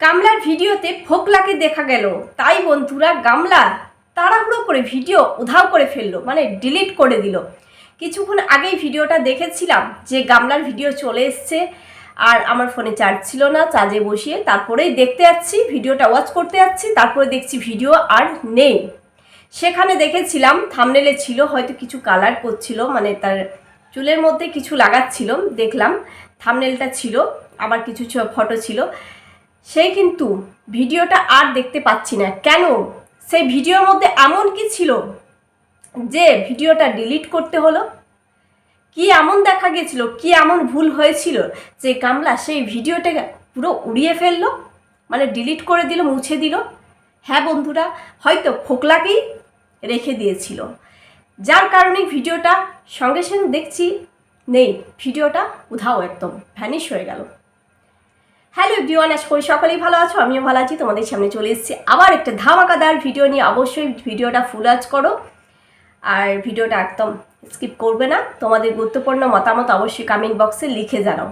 গামলার ভিডিওতে ফোকলাকে দেখা গেল। তাই বন্ধুরা গামলা তাড়াহুড়ো করে ভিডিও উধাও করে ফেলল মানে ডিলিট করে দিল। কিছুক্ষণ আগেই ভিডিওটা দেখেছিলাম যে গামলার ভিডিও চলে এসছে আর আমার ফোনে চার্জ ছিল না চার্জে বসিয়ে তারপরেই দেখতে যাচ্ছি, ভিডিওটা ওয়াচ করতে যাচ্ছি, তারপরে দেখছি ভিডিও আর নেই। সেখানে দেখেছিলাম থামনেলে ছিল, হয়তো কিছু কালার করছিল মানে তার চুলের মধ্যে কিছু লাগাচ্ছিল, দেখলাম। থামনেলটা ছিল, আবার কিছু ফটো ছিল। সেই কিন্তু ভিডিওটা আর দেখতে পাচ্ছি না। কেন? সেই ভিডিওর মধ্যে এমন কি ছিল যে ভিডিওটা ডিলিট করতে হলো? কি এমন দেখা গেছিল? কি এমন ভুল হয়েছিল যে কামলা সেই ভিডিওটাকে পুরো উড়িয়ে ফেলল? মানে ডিলিট করে দিল, মুছে দিল? হ্যাঁ বন্ধুরা, হয়তো ফোকলাকেই রেখে দিয়েছিল। যার কারণে ভিডিওটা সঙ্গে সঙ্গে দেখছি, নেই, ভিডিওটা উধাও একদম ভ্যানিশ হয়ে গেল। হ্যালো ডিওয়ান আশা করি সকলেই ভালো আছো, আমিও ভালো আছি, তোমাদের সামনে চলে এসেছি আবার একটা ধামাকাদার ভিডিও নিয়ে। অবশ্যই ভিডিওটা ফুল আজ করো, আর ভিডিওটা একদম স্কিপ করবে না। তোমাদের গুরুত্বপূর্ণ মতামত অবশ্যই কমেন্ট বক্সে লিখে জানাও।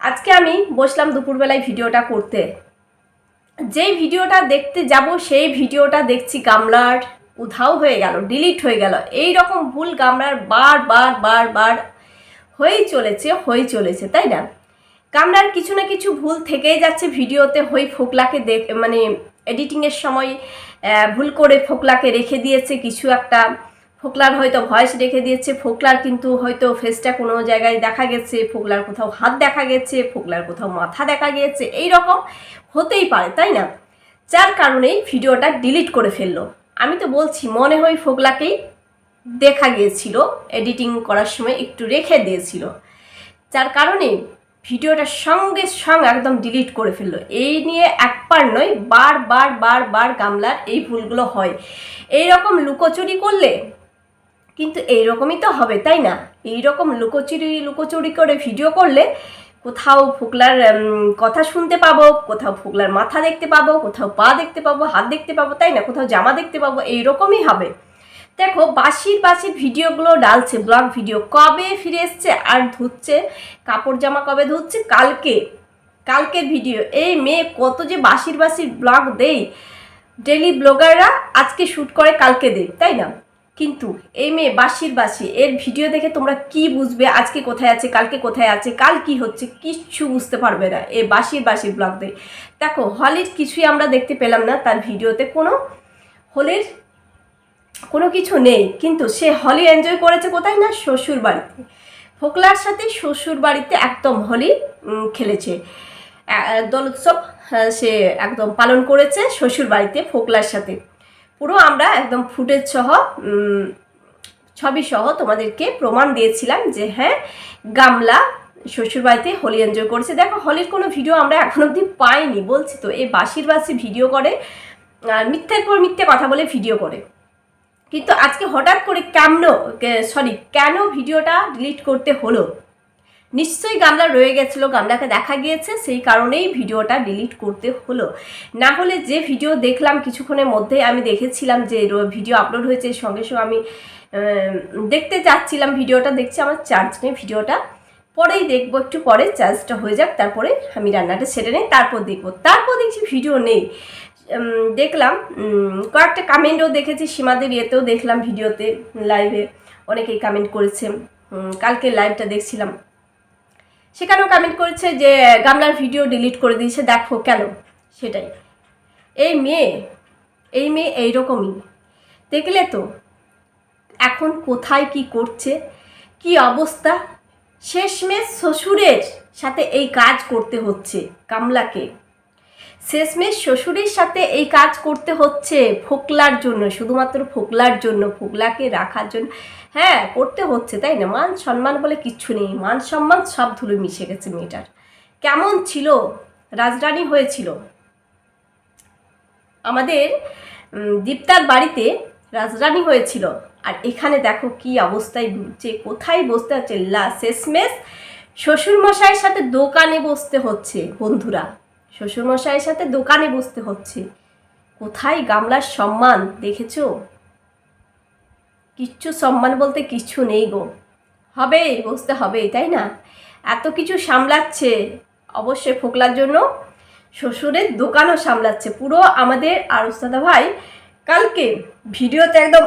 আজকে আমি বসলাম দুপুরবেলায় ভিডিওটা করতে। যেই ভিডিওটা দেখতে যাব, সেই ভিডিওটা দেখছি গামলার উধাও হয়ে গেল ডিলিট হয়ে গেল। এই রকম ভুল গামলার বার বার বার বার হয়েই চলেছে হয়ে চলেছে, তাই না? কামরার কিছু না কিছু ভুল থেকেই যাচ্ছে ভিডিওতে হই ফোকলাকে দেখ মানে এডিটিংয়ের সময় ভুল করে ফোকলাকে রেখে দিয়েছে কিছু একটা। ফোকলার হয়তো ভয়েস রেখে দিয়েছে, ফোকলার কিন্তু হয়তো ফেসটা কোনো জায়গায় দেখা গেছে, ফোকলার কোথাও হাত দেখা গেছে, ফোকলার কোথাও মাথা দেখা গিয়েছে এই রকম হতেই পারে, তাই না? যার কারণেই ভিডিওটা ডিলিট করে ফেলল। আমি তো বলছি, মনে হয় ফোকলাকেই দেখা গিয়েছিল এডিটিং করার সময় একটু রেখে দিয়েছিল। যার কারণে ভিডিওটা সঙ্গে সঙ্গে একদম ডিলিট করে ফেলল। এই নিয়ে একবার নয়, বার বার বার বার গামলার এই ভুলগুলো হয়। এই রকম লুকোচুরি করলে কিন্তু এইরকমই তো হবে, তাই না? এই রকম লুকোচুরি লুকোচুরি করে ভিডিও করলে কোথাও ফোকলার কথা শুনতে পাবো, কোথাও ফোকলার মাথা দেখতে পাবো, কোথাও পা দেখতে পাবো, হাত দেখতে পাবো, তাই না? কোথাও জামা দেখতে পাবো, এইরকমই হবে। দেখো বাসির বাসির ভিডিওগুলো ডালছে, ব্লগ ভিডিও। কবে ফিরে এসছে আর ধুচ্ছে? কাপড় জামা কবে ধুচ্ছে? কালকে। কালকের ভিডিও। এই মেয়ে কত যে বাসির বাসির ব্লগ দেই। ডেলি ব্লগাররা আজকে শ্যুট করে, কালকে দেয় তাই না? কিন্তু এই মেয়ে বাসির বাসি এর ভিডিও দেখে তোমরা কি বুঝবে? আজকে কোথায় আছে, কালকে কোথায় আছে, কাল কি হচ্ছে, কিচ্ছু বুঝতে পারবে না এই বাসির বাসির ব্লগ দেয় দেখো, হলির কিছুই আমরা দেখতে পেলাম না তার ভিডিওতে, কোনো হলির কোনো কিছু নেই, কিন্তু সে হলি এনজয় করেছে কোথায় না? শ্বশুর বাড়িতে। ফোকলার সাথে শ্বশুর বাড়িতে একদম হলি খেলেছে। দোল উৎসব সে একদম পালন করেছে শ্বশুর বাড়িতে ফোকলার সাথে। পুরো আমরা একদম ফুটেজ সহ ছবি সহ তোমাদেরকে প্রমাণ দিয়েছিলাম যে হ্যাঁ গামলা শ্বশুর বাড়িতে হোলি এনজয় করেছে। দেখো, হোলির কোনো ভিডিও আমরা এখন অবধি পাইনি, বলছি তো। এই বাসির বাসি ভিডিও করে, আর মিথ্যের পর মিথ্যে কথা বলে ভিডিও করে। কিন্তু আজকে হঠাৎ করে কেমন সরি কেন ভিডিওটা ডিলিট করতে হলো? নিশ্চয়ই গামলা রয়ে গেছিল, গামলাকে দেখা গিয়েছে, সেই কারণেই ভিডিওটা ডিলিট করতে হলো। না হলে যে ভিডিও দেখলাম কিছুক্ষণের মধ্যে আমি দেখেছিলাম যে ভিডিও আপলোড হয়েছে সঙ্গে সঙ্গে আমি দেখতে চাচ্ছিলাম ভিডিওটা, দেখছি আমার চার্জ নেই ভিডিওটা। পরেই দেখব, একটু পরে চার্জটা হয়ে যাক, তারপরে আমি রান্নাটা সেরে নেই, তারপর দেখব। তারপর দেখছি ভিডিও নেই। দেখলাম কয়েকটা কামেন্টও দেখেছি, সীমাদের ইয়েতেও দেখলাম ভিডিওতে লাইভে অনেকেই কামেন্ট করেছে। কালকে লাইভটা দেখছিলাম। সেখানেও কামেন্ট করেছে যে, গামলার ভিডিও ডিলিট করে দিয়েছে, দেখো কেন? সেটাই। এই মেয়ে এই মেয়ে এইরকমই। দেখলে তো, এখন কোথায় কি করছে, কি অবস্থা? শেষমেশ শ্বশুরের সাথে এই কাজ করতে হচ্ছে কামলাকে শেষমেশ শ্বশুরের সাথে এই কাজ করতে হচ্ছে ফোকলার জন্য, শুধুমাত্র ফোকলার জন্য, ফোকলাকে রাখার জন্য। হ্যাঁ করতে হচ্ছে, তাই না? মান সম্মান বলে কিচ্ছু নেই। মান সম্মান সব ধুলো মিশে গেছে মেয়েটার। কেমন ছিল? রাজরানী হয়েছিল। আমাদের দীপ্তার বাড়িতে রাজরানী হয়েছিল। আর এখানে দেখো কি অবস্থায় যে কোথায় বসতে হচ্ছে? লা, শেষমেশ শ্বশুরমশাইয়ের সাথে দোকানে বসতে হচ্ছে, বন্ধুরা। শ্বশুরমশাইয়ের সাথে দোকানে বসতে হচ্ছে। কোথায় গামলার সম্মান, দেখেছ? কিচ্ছু সম্মান বলতে কিচ্ছু নেই গো। হবে, বসতে হবে, তাই না? এত কিছু সামলাচ্ছে, অবশ্যই ফোকলার জন্য শ্বশুরের দোকানও সামলাচ্ছে। পুরো আমাদের আরস্তাদা ভাই কালকে ভিডিওতে একদম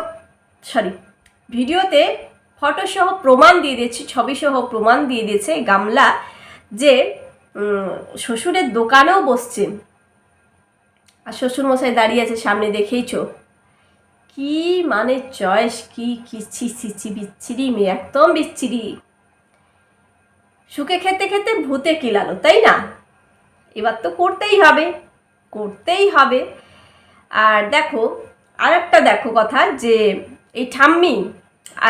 সরি ভিডিওতে ফটোসহ প্রমাণ দিয়ে দিয়েছে, ছবিসহ প্রমাণ দিয়ে দিয়েছে গামলা যে শ্বশুরের দোকানেও বসছে। আর শ্বশুরমশাই দাঁড়িয়ে আছে সামনে, দেখেইছো? কি মানে চয়েস, কি কি ছি ছি বিচ্ছিরি মেয়ে, একদম বিচ্ছিরি। সুখে খেতে খেতে ভূতে কিলালো, তাই না? এবার তো করতেই হবে করতেই হবে। আর দেখো আর একটা দেখো কথা, যে এই ঠাম্মি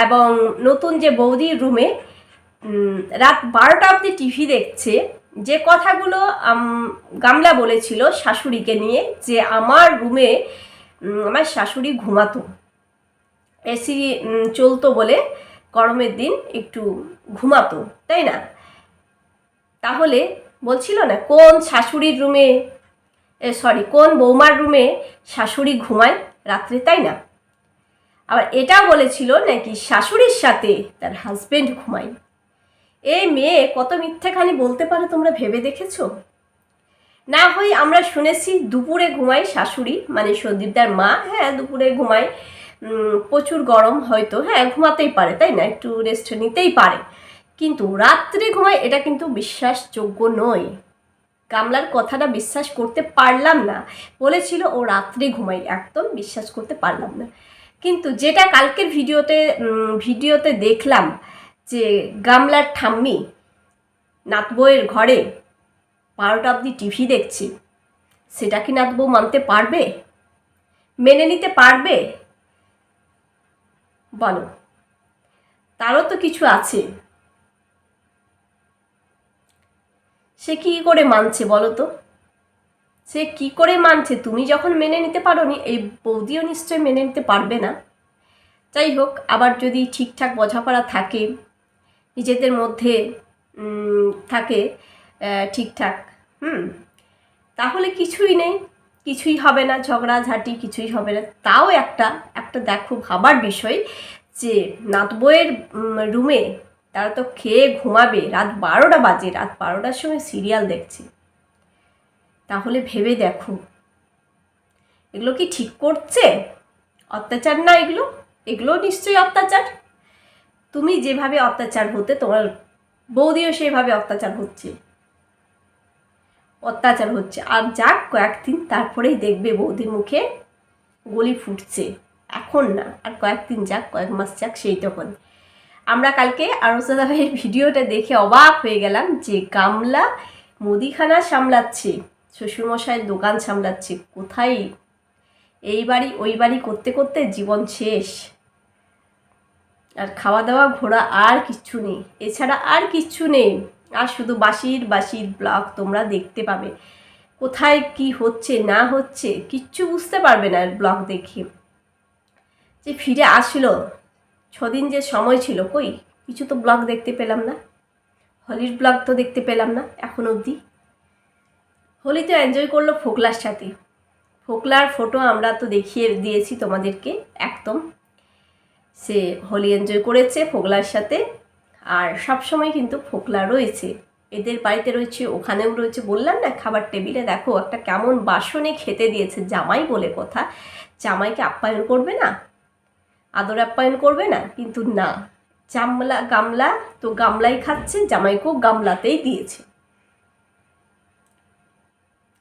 এবং নতুন যে বৌদির রুমে রাত বারোটা অবধি টিভি দেখছে যে কথাগুলো গামলা বলেছিল শাশুড়িকে নিয়ে যে আমার রুমে আমার শাশুড়ি ঘুমাতো। এসি চলতো বলে গরমের দিন একটু ঘুমাতো, তাই না? তাহলে বলছিল না, কোন শাশুড়ির রুমে সরি কোন বৌমার রুমে শাশুড়ি ঘুমায় রাত্রে, তাই না? আবার এটাও বলেছিল নাকি শাশুড়ির সাথে তার হাজবেন্ড ঘুমায়। এই মেয়ে কত মিথ্যেখানি বলতে পারে তোমরা ভেবে দেখেছ? না হয় আমরা শুনেছি দুপুরে ঘুমায় শাশুড়ি মানে সন্দীপদার মা হ্যাঁ দুপুরে ঘুমায় প্রচুর গরম হয়তো হ্যাঁ ঘুমাতেই পারে, তাই না? একটু রেস্ট নিতেই পারে। কিন্তু রাত্রে ঘুমায় এটা কিন্তু বিশ্বাসযোগ্য নয়। গামলার কথাটা বিশ্বাস করতে পারলাম না। বলেছিল ও রাত্রে ঘুমাই একদম বিশ্বাস করতে পারলাম না। কিন্তু যেটা কালকের ভিডিওতে ভিডিওতে দেখলাম যে গামলার ঠাম্মি নাতবইয়ের ঘরে বারোটা অবধি টিভি দেখছি, সেটা কি নাতবউ মানতে পারবে? মেনে নিতে পারবে? বলো। তারও তো কিছু আছে। সে কি করে মানছে বলো তো? সে কি করে মানছে তুমি যখন মেনে নিতে পারো নি এই বৌদিও নিশ্চয়ই মেনে নিতে পারবে না। যাই হোক, আবার যদি ঠিকঠাক বোঝাপড়া থাকে নিজেদের মধ্যে থাকে ঠিকঠাক, হুম? তাহলে কিছুই নেই, কিছুই হবে না, ঝগড়াঝাটি কিছুই হবে না। তাও একটা একটা দেখো ভাবার বিষয় যে নাতবইয়ের রুমে তারা তো খেয়ে ঘুমাবে, রাত বারোটা বাজে, রাত বারোটার সময় সিরিয়াল দেখছে। তাহলে ভেবে দেখো, এগুলো কি ঠিক করছে? অত্যাচার না এগুলো? এগুলো নিশ্চয়ই অত্যাচার। তুমি যেভাবে অত্যাচার হতে তোমার বৌদিও সেভাবে অত্যাচার হচ্ছে। অত্যাচার হচ্ছে। আর যাক, কয়েকদিন তারপরেই দেখবে বৌদির মুখে গলি ফুটছে। এখন না, আর কয়েকদিন যাক, কয়েক মাস যাক, সেই তখন। আমরা কালকে আরসদা ভাইয়ের ভিডিওটা দেখে অবাক হয়ে গেলাম যে গামলা মুদিখানা সামলাচ্ছে, শ্বশুরমশাইয়ের দোকান সামলাচ্ছে। কোথায়? এই বাড়ি, ওই বাড়ি করতে করতে জীবন শেষ। আর খাওয়া দাওয়া ঘোরা আর কিচ্ছু নেই। এছাড়া আর কিচ্ছু নেই। আর শুধু বাসির বাসির ব্লগ তোমরা দেখতে পাবে। কোথায় কি হচ্ছে, না হচ্ছে, কিচ্ছু বুঝতে পারবে না ব্লগ দেখে। যে ফিরে আসলো, ছদিন যে সময় ছিল, কই? কিছু তো ব্লগ দেখতে পেলাম না। হোলির ব্লগ তো দেখতে পেলাম না, এখন অবধি। হোলি তো এনজয় করল ফোকলার সাথে। ফোকলার ফটো আমরা তো দেখিয়ে দিয়েছি তোমাদেরকে, একদম। সে হোলি এনজয় করেছে ফোকলার সাথে আর সব সময় কিন্তু ফোকলা রয়েছে। এদের বাড়িতে রয়েছে, ওখানেও রয়েছে, বললাম না, খাবার টেবিলে দেখো একটা কেমন বাসনে খেতে দিয়েছে জামাই বলে কথা। জামাইকে আপ্যায়ন করবে না? আদর আপ্যায়ন করবে না? কিন্তু না জামলা গামলা তো গামলাই খাচ্ছে, জামাইকেও গামলাতেই দিয়েছে।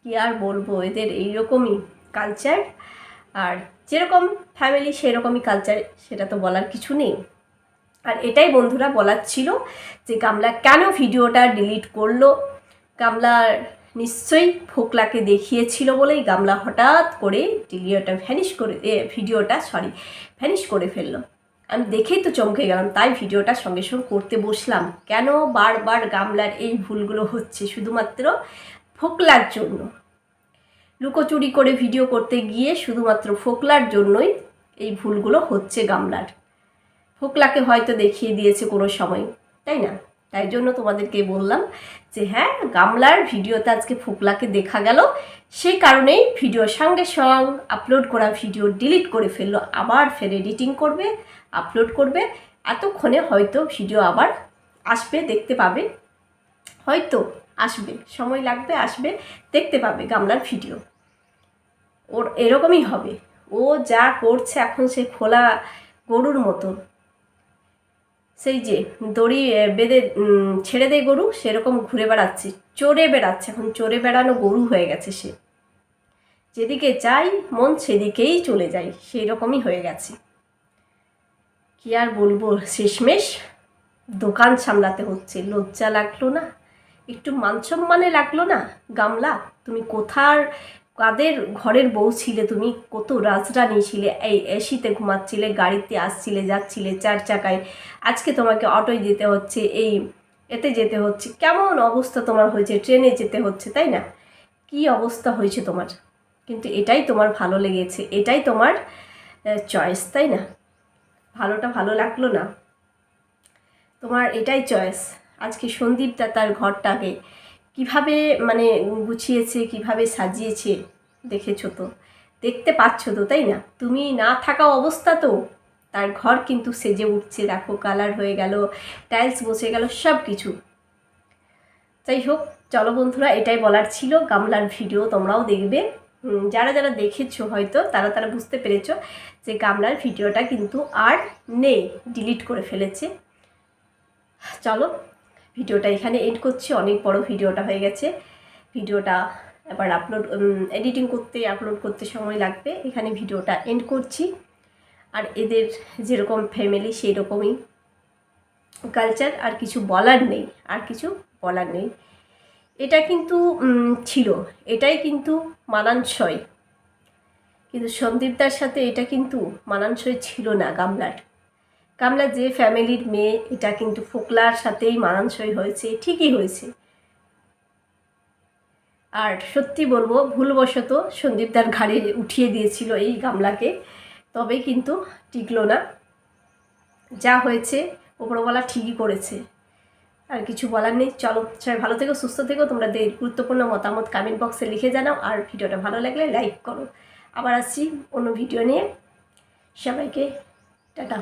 কি আর বলব, এদের এইরকমই কালচার আর যেরকম ফ্যামিলি সেরকমই কালচার সেটা তো বলার কিছু নেই। আর এটাই বন্ধুরা বলার ছিল যে গামলা কেন ভিডিওটা ডিলিট করল। গামলার নিশ্চয়ই ফোকলাকে দেখিয়েছিল বলেই গামলা হঠাৎ করে ভিডিওটা ভ্যানিশ করে ভিডিওটা সরি ভ্যানিশ করে ফেলল। আমি দেখেই তো চমকে গেলাম, তাই ভিডিওটা সঙ্গে সঙ্গে করতে বসলাম। কেন বারবার গামলার এই ভুলগুলো হচ্ছে শুধুমাত্র ফোকলার জন্য? লুকোচুরি করে ভিডিও করতে গিয়ে শুধুমাত্র ফোকলার জন্যই এই ভুলগুলো হচ্ছে গামলার। ফোকলাকে হয়তো দেখিয়ে দিয়েছে কোনো সময়, তাই না? তাই জন্য তোমাদেরকে বললাম যে হ্যাঁ গামলার ভিডিওতে আজকে ফোকলাকে দেখা গেল। সেই কারণেই ভিডিও সঙ্গে সঙ্গ আপলোড করা ভিডিও ডিলিট করে ফেলল, আবার ফের এডিটিং করবে আপলোড করবে। এতক্ষণে হয়তো ভিডিও আবার আসবে, দেখতে পাবে। হয়তো আসবে, সময় লাগবে, আসবে, দেখতে পাবে গামলার ভিডিও ওর এরকমই হবে। ও যা করছে এখন সে খোলা গরুর মতন সেই যে দড়ি বেঁধে ছেড়ে দেয় গরু, সেরকম ঘুরে বেড়াচ্ছে। চড়ে বেড়াচ্ছে, এখন চড়ে বেড়ানো গরু হয়ে গেছে সে। যেদিকে যাই, মন সেদিকেই চলে যায় সেই রকমই হয়ে গেছে। কি আর বলব, শেষমেশ দোকান সামলাতে হচ্ছে। লজ্জা লাগল না? একটু মানসম্মানে লাগল না? গামলা? তুমি কোথার কাদের ঘরের বউ ছিলে তুমি? কত রাজরানি ছিলে? এই এসিতে ঘুমাচ্ছিলে, গাড়িতে আসছিলে, যাচ্ছিলে, চার চাকায়। আজকে তোমাকে অটোয় যেতে হচ্ছে, এই এতে যেতে হচ্ছে। কেমন অবস্থা তোমার হয়েছে? ট্রেনে যেতে হচ্ছে, তাই না? কি অবস্থা হয়েছে তোমার? কিন্তু এটাই তোমার ভালো লেগেছে, এটাই তোমার চয়েস তাই না? ভালোটা ভালো লাগল না। তোমার এটাই চয়েস আজকে সন্দীপদা তার ঘরটাকে কীভাবে মানে গুছিয়েছে, কীভাবে সাজিয়েছে দেখেছ তো? দেখতে পাচ্ছ তো, তাই না? তুমি না থাকা অবস্থা তো। তার ঘর কিন্তু সেজে উঠছে, দেখো কালার হয়ে গেল টাইলস বসে গেল, সব কিছু। যাই হোক, চলো বন্ধুরা, এটাই বলার ছিল গামলার ভিডিও, তোমরাও দেখবে। যারা যারা দেখেছ হয়তো, তারা তারা বুঝতে পেরেছ যে গামলার ভিডিওটা কিন্তু আর নেই ডিলিট করে ফেলেছে। চলো ভিডিওটা এখানে এড করছি। অনেক বড় ভিডিওটা হয়ে গেছে। ভিডিওটা এবার আপলোড এডিটিং করতে আপলোড করতে সময় লাগবে। এখানে ভিডিওটা এন্ড করছি। আর এদের যেরকম ফ্যামিলি সেই রকমই কালচার আর কিছু বলার নেই, আর কিছু বলার নেই। এটা কিন্তু ছিল। এটাই কিন্তু মানানসই। কিন্তু সন্দীপদার সাথে এটা কিন্তু মানানসই ছিল না গামলার। গামলা যে ফ্যামিলির মেয়ে, এটা কিন্তু ফোকলার সাথেই মানানসই হয়েছে, ঠিকই হয়েছে। আর সত্যি বলব, ভুলবশত সন্দীপদার ঘাড়ে উঠিয়ে দিয়েছিল এই গামলাকে, তবে কিন্তু টিকলো না। যা হয়েছে, ওপরওয়ালা ঠিকই করেছে। আর কিছু বলার নেই, চলো সবাই ভালো থেকো, সুস্থ থেকো, তোমরা গুরুত্বপূর্ণ মতামত কমেন্ট বক্সে লিখে জানাও, আর ভিডিওটা ভালো লাগলে লাইক করো। আবার আসছি অন্য ভিডিও নিয়ে। সবাইকে টাটা।